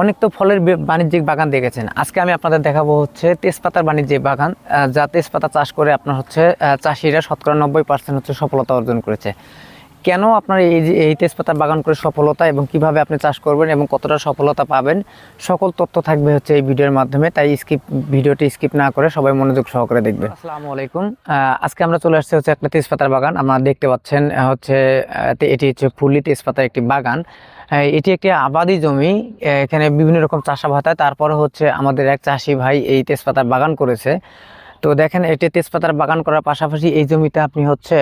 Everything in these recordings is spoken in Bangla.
অনেক তো ফলের বাণিজ্যিক বাগান দেখেছেন। আজকে আমি আপনাদের দেখাবো হচ্ছে তেজপাতার বাণিজ্যিক বাগান যা তেজপাতা চাষ করে আপনার হচ্ছে চাষিরা শতকরা নব্বই পার্সেন্ট হচ্ছে সফলতা অর্জন করেছে। কেন আপনার এই এই তেজপাতার বাগান করে সফলতা এবং কীভাবে আপনি চাষ করবেন এবং কতটা সফলতা পাবেন, সকল তথ্য থাকবে হচ্ছে এই ভিডিওর মাধ্যমে। তাই স্কিপ ভিডিওটি স্কিপ না করে সবাই মনোযোগ সহকারে দেখবে। আসসালামু আলাইকুম। আজকে আমরা চলে আসছি হচ্ছে একটা তেজপাতার বাগান। আপনারা দেখতে পাচ্ছেন হচ্ছে এটি হচ্ছে ফুলি তেজপাতার একটি বাগান। এটি একটি আবাদি জমি এখানে বিভিন্ন রকম চাষাবাদ হয়। তারপরে হচ্ছে আমাদের এক চাষি ভাই এই তেজপাতার বাগান করেছে। তো দেখেন, এটি তেজপাতার বাগান করার পাশাপাশি এই জমিতে আপনি হচ্ছে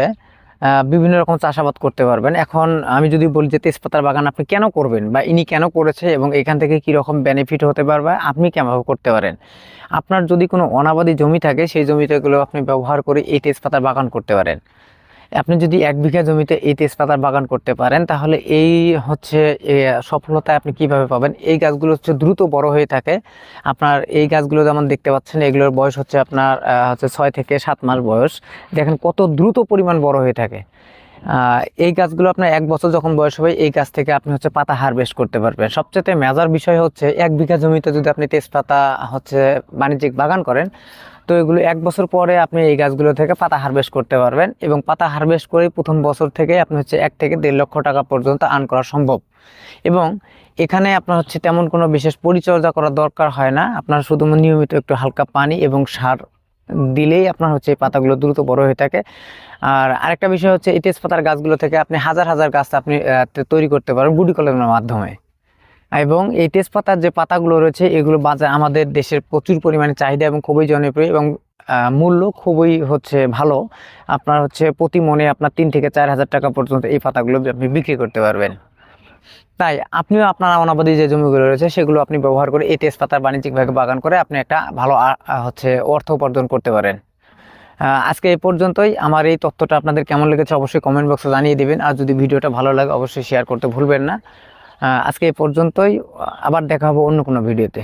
বিভিন্ন রকম চাষাবাদ করতে পারবেন। এখন আমি যদি বলি যে তেজপাতার বাগান আপনি কেন করবেন বা ইনি কেন করেছে এবং এখান থেকে কী রকম বেনিফিট হতে পারবে, আপনি কেমন করতে পারেন? আপনার যদি কোনো অনাবাদী জমি থাকে, সেই জমিটাগুলো আপনি ব্যবহার করে এই তেজপাতার বাগান করতে পারেন। আপনি যদি এক বিঘা জমিতে এই তেজপাতার বাগান করতে পারেন, তাহলে এই হচ্ছে সফলতা আপনি কীভাবে পাবেন? এই গাছগুলো হচ্ছে দ্রুত বড় হয়ে থাকে। আপনার এই গাছগুলো যেমন দেখতে পাচ্ছেন, এগুলোর বয়স হচ্ছে আপনার হচ্ছে ছয় থেকে সাত মাস বয়স। দেখেন কত দ্রুত পরিমাণ বড় হয়ে থাকে। এই গাছগুলো আপনার এক বছর যখন বয়স হবে, এই গাছ থেকে আপনি হচ্ছে পাতা হারভেস্ট করতে পারবেন। সবচেয়ে মেজার বিষয় হচ্ছে, এক বিঘা জমিতে যদি আপনি তেজপাতা হচ্ছে বাণিজ্যিক বাগান করেন তো এগুলো এক বছর পরে আপনি এই গাছগুলো থেকে পাতা হারভেস্ট করতে পারবেন এবং পাতা হারভেস্ট করে প্রথম বছর থেকে আপনি হচ্ছে এক থেকে দেড় লক্ষ টাকা পর্যন্ত আর্ন করা সম্ভব। এবং এখানে আপনার হচ্ছে তেমন কোনো বিশেষ পরিচর্যা করার দরকার হয় না। আপনার শুধু নিয়মিত একটু হালকা পানি এবং সার দিলেই আপনার হচ্ছে এই পাতাগুলো দ্রুত বড় হয়ে থাকে। আর আরেকটা বিষয় হচ্ছে এই তেজপাতার গাছগুলো থেকে আপনি হাজার হাজার গাছ আপনি তৈরি করতে পারেন বুডি কলমের মাধ্যমে। এবং এই তেজপাতার যে পাতাগুলো রয়েছে, এগুলো বাজার আমাদের দেশের প্রচুর পরিমাণে চাহিদা এবং খুবই জনপ্রিয় এবং মূল্য খুবই হচ্ছে ভালো। আপনার হচ্ছে প্রতি মনে আপনার তিন থেকে চার হাজার টাকা পর্যন্ত এই পাতাগুলো আপনি বিক্রি করতে পারবেন। তাই আপনিও আপনার অনাবাদী যে জমিগুলো রয়েছে, সেগুলো আপনি ব্যবহার করে এই তেজপাতার বাণিজ্যিকভাবে বাগান করে আপনি একটা ভালো হচ্ছে অর্থ উপার্জন করতে পারেন। আজকে এই পর্যন্তই। আমার এই তথ্যটা আপনাদের কেমন লেগেছে অবশ্যই কমেন্ট বক্সে জানিয়ে দিবেন। আর যদি ভিডিওটা ভালো লাগে, অবশ্যই শেয়ার করতে ভুলবেন না। আজকে এই পর্যন্তই। আবার দেখা হবে অন্য কোনো ভিডিওতে।